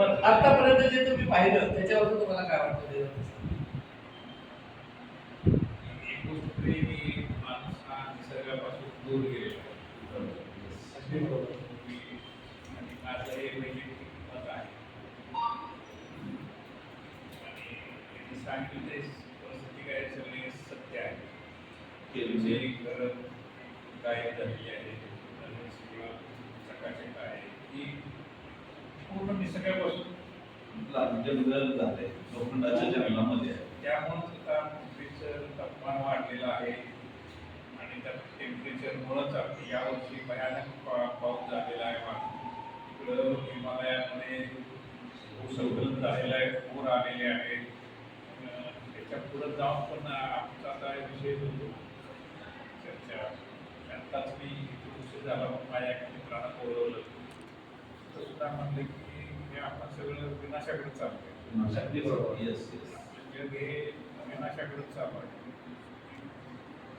पण आतापर्यंत जे तुम्ही पाहिलं त्याच्यावर तुम्हाला काय वाटतं? ते? एक गोष्ट तरी मी माणूस हा निसर्गापासून दूर गेलेला माझं हे वैयक्तिक मत आहे. आणि त्यांनी सांगितलं परिस्थिती काय सगळे सत्य आहे. जे घरं झालेली आहे सगळं चकाचक आहे ही पूर्ण निसर्गापासून जंगल झालंय. लोखंडाच्या जंगलामध्ये आहे. त्यामुळेच आता पृथ्वीचं तापमान वाढलेलं आहे. आणि त्या टेम्परेचरमुळंच आपली यावर्षी भयानक पाऊस झालेला आहे. इकडं हिमालयामध्ये भूसंकलन झालेलं आहे पूर आलेले आहेत अं, त्याच्या पुढं जाऊन पण आमचा आता विषय होतो. चर्चा आत्ताच मी उशीर झाला. माझ्या मित्रांना बोलवलं. तर सुद्धा म्हणलं की हे आपण सगळं विनाशाकडे चालतोय. जग हे विनाशाकडे चालू आहे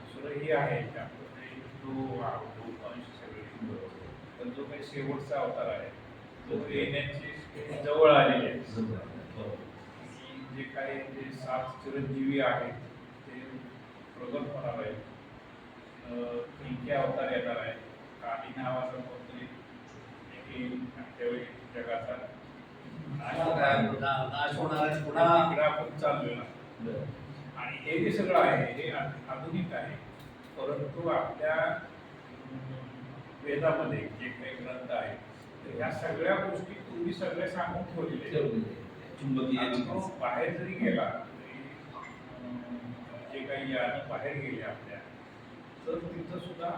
दुसरं हे आहे की हा सगळे. पण जो काही शेवटचा अवतार आहे तो येण्याची जवळ आलेली आहे. की जे काही जे सात चिरंजीवी आहेत ते प्रगत होणार आहेत. अं, तिनके अवतार येणार आहे काली नावाचा कोणतरी त्यावेळी जगाचा. नाश होणार आहे. पुन्हा आपण चाललोय आणि हे जे सगळं आहे हे आधुनिक आहे परंतु आपल्या वेदामध्ये जे काही ग्रंथ आहेत तर ह्या सगळ्या गोष्टी पूर्वी सगळ्या सांगून ठेवलेली. चुंबकीय. बाहेर जरी गेला तरी जे काही यानं बाहेर गेले आपल्या तर तिथं सुद्धा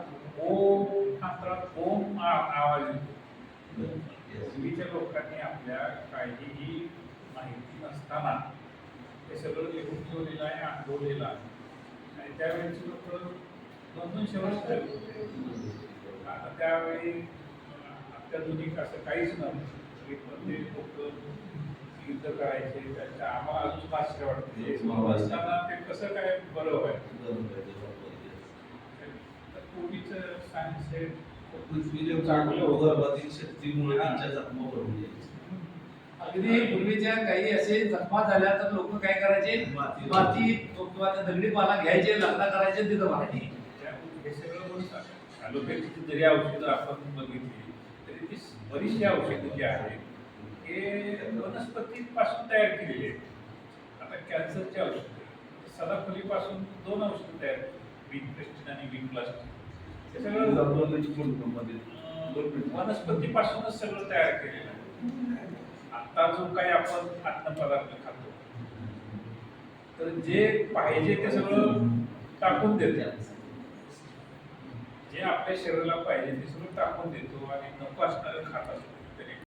ओम अंतरात ओम आवाज़ येतो पूर्वीच्या लोकांनी आपल्या काहीही माहिती नसताना हे सगळं लिहून ठेवलेलं आहे अनुभवलेलं आहे. आणि त्यावेळेची लोक दोन होती. आता त्यावेळी अत्याधुनिक असं काहीच नव्हतं. प्रत्येक लोक युद्ध करायचे त्याच्या आम्हाला अजून आश्चर्य वाटते. असताना ते कसं काय बरं व्हायचं? पूर्वीचं सायन्स हे शक्तीमुळे त्यांच्या जखमा भरून. अगदी पूर्वीच्या काही असे जखमा झाल्या तर लोक काय करायचे? माती- माती किंवा दगडी पाला घ्यायचे लग्न करायचे तिथं त्यामुळे हे सगळं ॲलोपॅथीची जरी औषधं आपण बघितली तरी ती बरीचशी औषधं जी आहेत हे वनस्पतीपासून तयार केलेली आहेत. आता कॅन्सरची औषधं सदाफुलीपासून दोन औषधं तयार विन प्रेस्टिन आणि विन प्लास्टिक. हे सगळं वनस्पतीपासूनच सगळं तयार केलेलं आहे. आता जो काही आपण अन्नपदार्थ खातो. तर जे पाहिजे ते सगळं टाकून देतात. जे आपल्या शरीराला पाहिजे ते सगळं टाकून देतो आणि नको असणारं खात असतो.